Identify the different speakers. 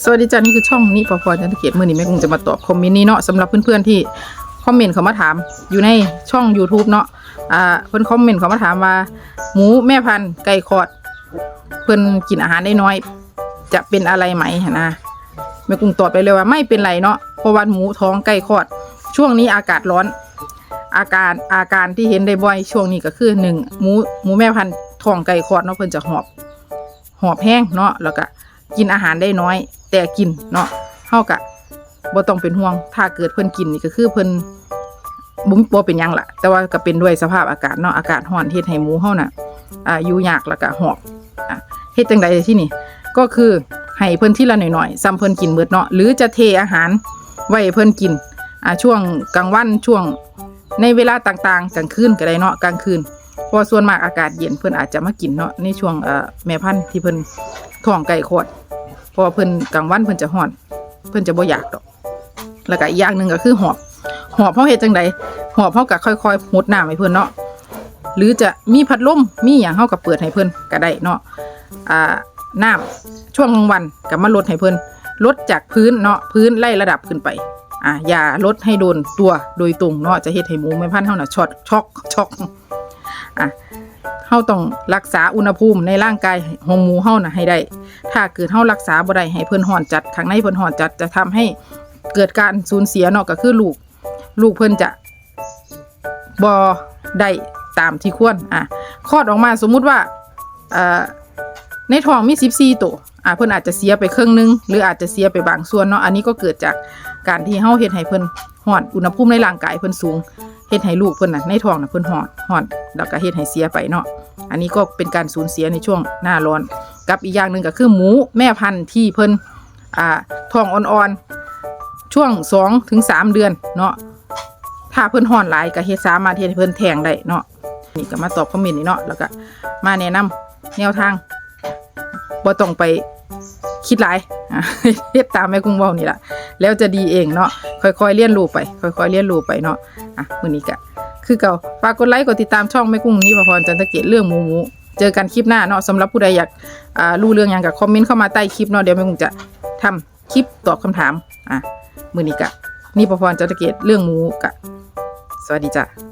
Speaker 1: สวัสดีจ้านี่คือช่องนี้พอพอจันทเกียรติมื่อนี้แม่กุ้งจะมาตอบคอมเมนต์นี้เนาะสำหรับเพื่อนๆที่คอมเมนต์เขามาถามอยู่ในช่อง YouTube เนาะอ่าเพิ่อนคอมเมนต์เขามาถามว่า หมูแม่พันธุ์ไก่คอด เพิ่อนกินอาหารได้น้อย จะเป็นอะไรไหมนะแม่กุ้งตอบไปเลยว่าไม่เป็นไรเนาะเพราะว่าหมูท้องไก่คอด ช่วงนี้อากาศร้อน อาการอาการที่เห็นได้บ่อยช่วงนี้ก็คือหนึ่งหมูหมูแม่พันธุ์ท้องไก่คอดเนาะเพิ่อนจะหอบ หอบแห้งเนาะแล้วก็ กินอาหารได้น้อย แต่กินเนาะเฮากะบ่ต้องเป็นห่วง ถ้าเกิดเพิ่นกินนี่ก็คือเพิ่นบุ้งบ่เป็นยังล่ะ แต่ว่าก็เป็นด้วยสภาพอากาศเนาะอากาศร้อนเฮ็ดให้หมูเฮาน่ะอ่าอยู่ยากแล้วก็หอบอะเฮ็ดจังไดที่นี่ ก็คือให้เพิ่นทีละหน่อยๆซ้ำเพิ่นกินเบิดเนาะหรือจะเทอาหารไว้เพิ่นกินอ่าช่วงกลางวันช่วงในเวลาต่างๆ กลางคืนก็ได้เนาะกลางคืนเพราะส่วนมากอากาศเย็นเพิ่นอาจจะมากินเนาะในช่วงเอ่อแม่พันธุ์ที่เพิ่นท้องไก่คลอด เพราะว่าเพิ่นกลางวันเพิ่นจะฮ้อน เพิ่นจะบ่อยากดอก แล้วก็อีกอย่างหนึ่งก็คือหอบ หอบเฮาะเฮ็ดจังไดหอบเฮาะก็ค่อยๆหดน้ำให้เพิ่นเนาะหรือจะมีพัดลมมีหยังเฮาก็เปิดให้เพิ่นก็ได้เนาะอ่าน้ำช่วงกลางวันก็มาลดให้เพิ่นลดจากพื้นเนาะพื้นไล่ระดับขึ้นไปอ่าอย่าลดให้โดนตัวโดยตรงเนาะจะเฮ็ดให้หมูแม่พันธุ์เฮาน่ะช็อตช็อกช็อกอะ เฮาต้องรักษาอุณหภูมิในร่างกายของหมูเฮานะให้ได้ ถ้าเกิดเฮารักษาบ่ได้ให้เพิ่นห่อนจัดข้างในเพิ่นห่อนจัดจะทำให้เกิดการสูญเสียเนาะก็คือลูก ลูกเพิ่นจะบ่ได้ตามที่ควรอะคลอดออกมาสมมุติว่าเอ่อในท้องมี 14 ตัวอะเพิ่นอาจจะเสียไปครึ่งหนึง หรืออาจจะเสียไปบางส่วนเนาะอันนี้ก็เกิดจากการที่เฮาเฮ็ดให้เพิ่นห่อนอุณหภูมิในร่างกายเพิ่นสูงเฮ็ดให้ลูกเพิ่นน่ะในท้องน่ะเพิ่นหอนหอน แล้วก็เฮ็ดให้เสียไปเนาะอันนี้ก็เป็นการสูญเสียในช่วงหน้าร้อน กับอีกอย่างหนึ่งก็คือหมูแม่พันธุ์ที่เพิ่นอ่าท้องอ่อนๆช่วงสองถึงสามเดือนเนาะถ้าเพิ่นห่อนหลายก็เฮ็ดสามารถเฮ็ดให้เพิ่นแทงได้เนาะนี่ก็มาตอบคอมเมนต์นี่เนาะแล้วก็มาแนะนำแนวทางบ่ต้องไปคิดหลายเฮ็ดตามแม่กุ้งเว้านี่ล่ะแล้วจะดีเองเนาะค่อยๆเรียนรู้ไป ค่อยๆเรียนรู้ไปเนาะอะมื้อนี้ก็ คือเก่าฝากกดไลค์กดติดตามช่องแม่กุ้งนี้พรจันทเกตเรื่องหมูหมูเจอกันคลิปหน้าเนาะสำหรับผู้ใดอยากอ่ารู้เรื่องอย่างกับคอมเมนต์เข้ามาใต้คลิปเนาะเดี๋ยวแม่กุ้งจะทำคลิปตอบคำถามอะมือนี้กะนี่พรจันทเกตเรื่องหมูกะสวัสดีจ้ะ